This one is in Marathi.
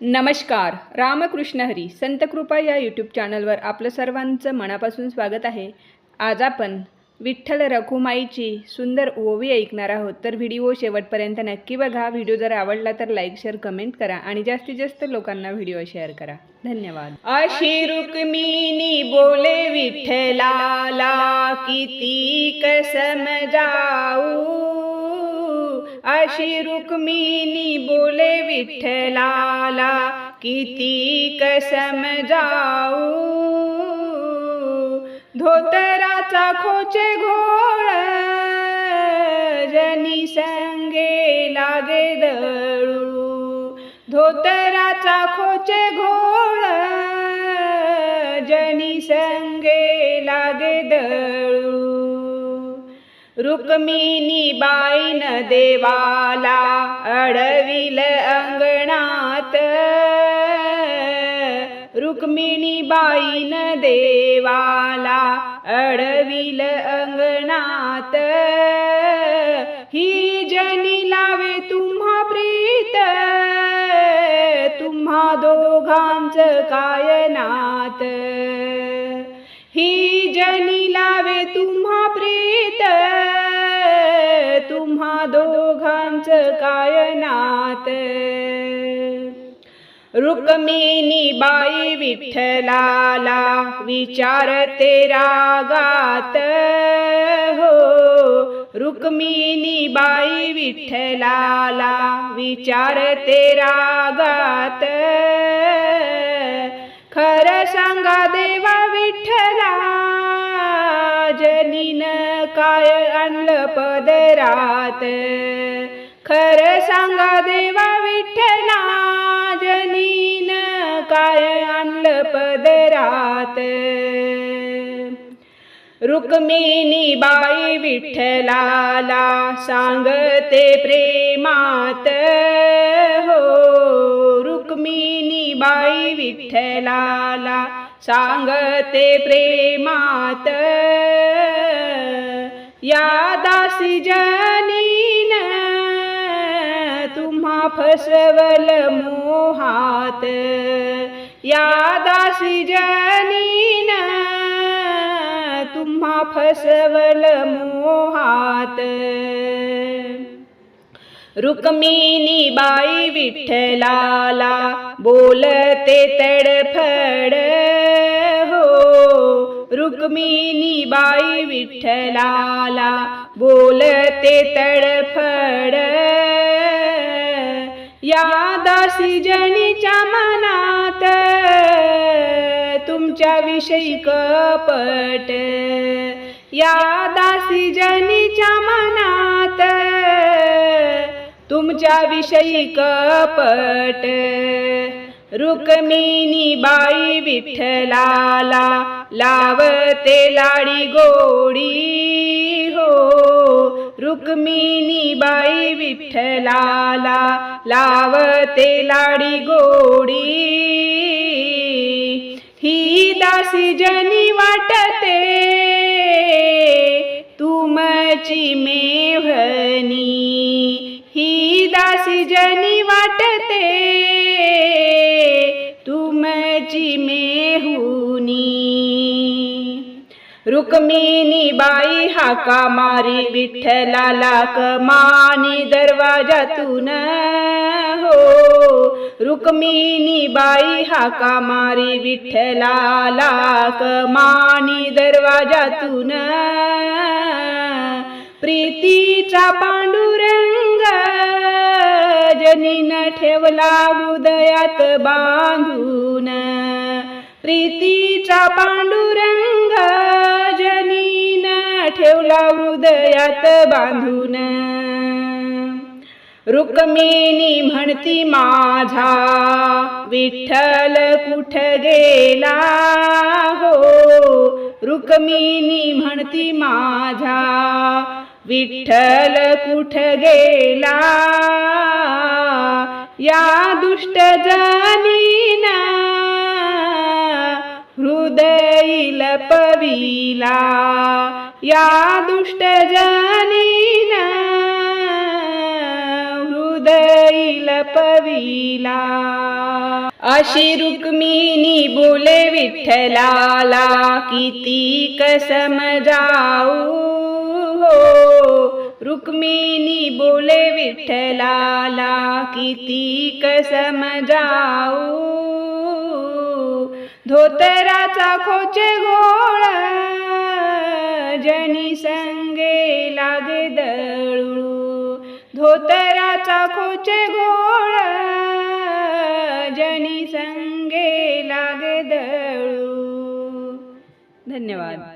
नमस्कार रामकृष्ण हरी संत कृपा या यूट्यूब चॅनलवर आपलं सर्वांचं मनापासून स्वागत आहे. आज आपण विठ्ठल रखुमाईची सुंदर ओवी ऐकणार आहोत. तर व्हिडिओ शेवटपर्यंत नक्की बघा. व्हिडिओ जर आवडला तर लाईक शेअर कमेंट करा आणि जास्तीत जास्त लोकांना व्हिडिओ शेअर करा. धन्यवाद. अशी रुक्मिणी बोले विठ्ठलाला किती कसम जाऊ. अशी रुक्मिणी बोले विठ्ठलाला किती कसम जाऊ? धोतराचा खोचे घोळ जनी संगे लागे दळू. धोतराचा खोचे घोळ जनी संगे लागे दळू. रुक्मिणी बाईन देवाला अडविल अंगणात रुक्मिणी बाईन देवाला अडविल अंगणात ही जनी लावे तुम्हा प्रीत तुम्हा दोघांच काय मात रुक्मिणी बाई विठ्ठलाला विचारते रागात हो रुक्मिणी बाई विठ्ठलाला विचारते रागात खर सांगा देवा विठ्ठला जनीन काय आणलं पदरात? खर सांगा देवा विठ्ठला जनीन काय आणलं पदरात? रुक्मिणी बाई विठ्ठलाला सांगते प्रेमात हो रुक्मिणी बाई विठ्ठलाला सांगते प्रेमात. या दासी जनीन फसवल मोहात. या दासी जनीन तुम्हा फसवल मोहात. रुक्मिणी बाई विठ्ठलाला बोलते तडफड. हो रुक्मिणी बाई विठ्ठलाला बोलते तडफड. या दासी जनीच्या मनात तुमच्या विषयी कपट. या दासी जनीच्या मनात तुमच्या विषयी कपट. रुक्मिणी बाई विठ्ठलाला लावते लाडी गोडी हो. रुक्मिणी बाई विठ्ठलाला लावते लाडी गोडी. ही दासी जनी वाटते तुमची मेव्हनी ही दासी जनी वाटते रुक्मिणी बाई हाका मारी विठ्ठलाला कमानी दरवाजातून. हो रुक्मिणी बाई हाका मारी विठ्ठलाला कमानी दरवाजातून. प्रीतीचा पांडुरंग जनीन ठेवला हृदयात बांधून. प्रीतीचा पांडुरंग ठेवला हृदयात बांधून. रुक्मिणी म्हणती माझा विठ्ठल कुठ गेला? हो. रुक्मिणी म्हणती माझा विठ्ठल कुठ गेला? या दुष्ट जनीना हृदयील पविला. या दुष्ट जनीना हृदयी लपविला अशी रुक्मिणी बोले विठ्ठलाला किती कसम जाऊ हो. रुक्मिणी बोले विठ्ठलाला किती कसम जाऊ धोतराचा खोचे घोळा जनी संगे लागे दळू धोतराचा खोचे घोळा जनी संगे लागे दळू धन्यवाद.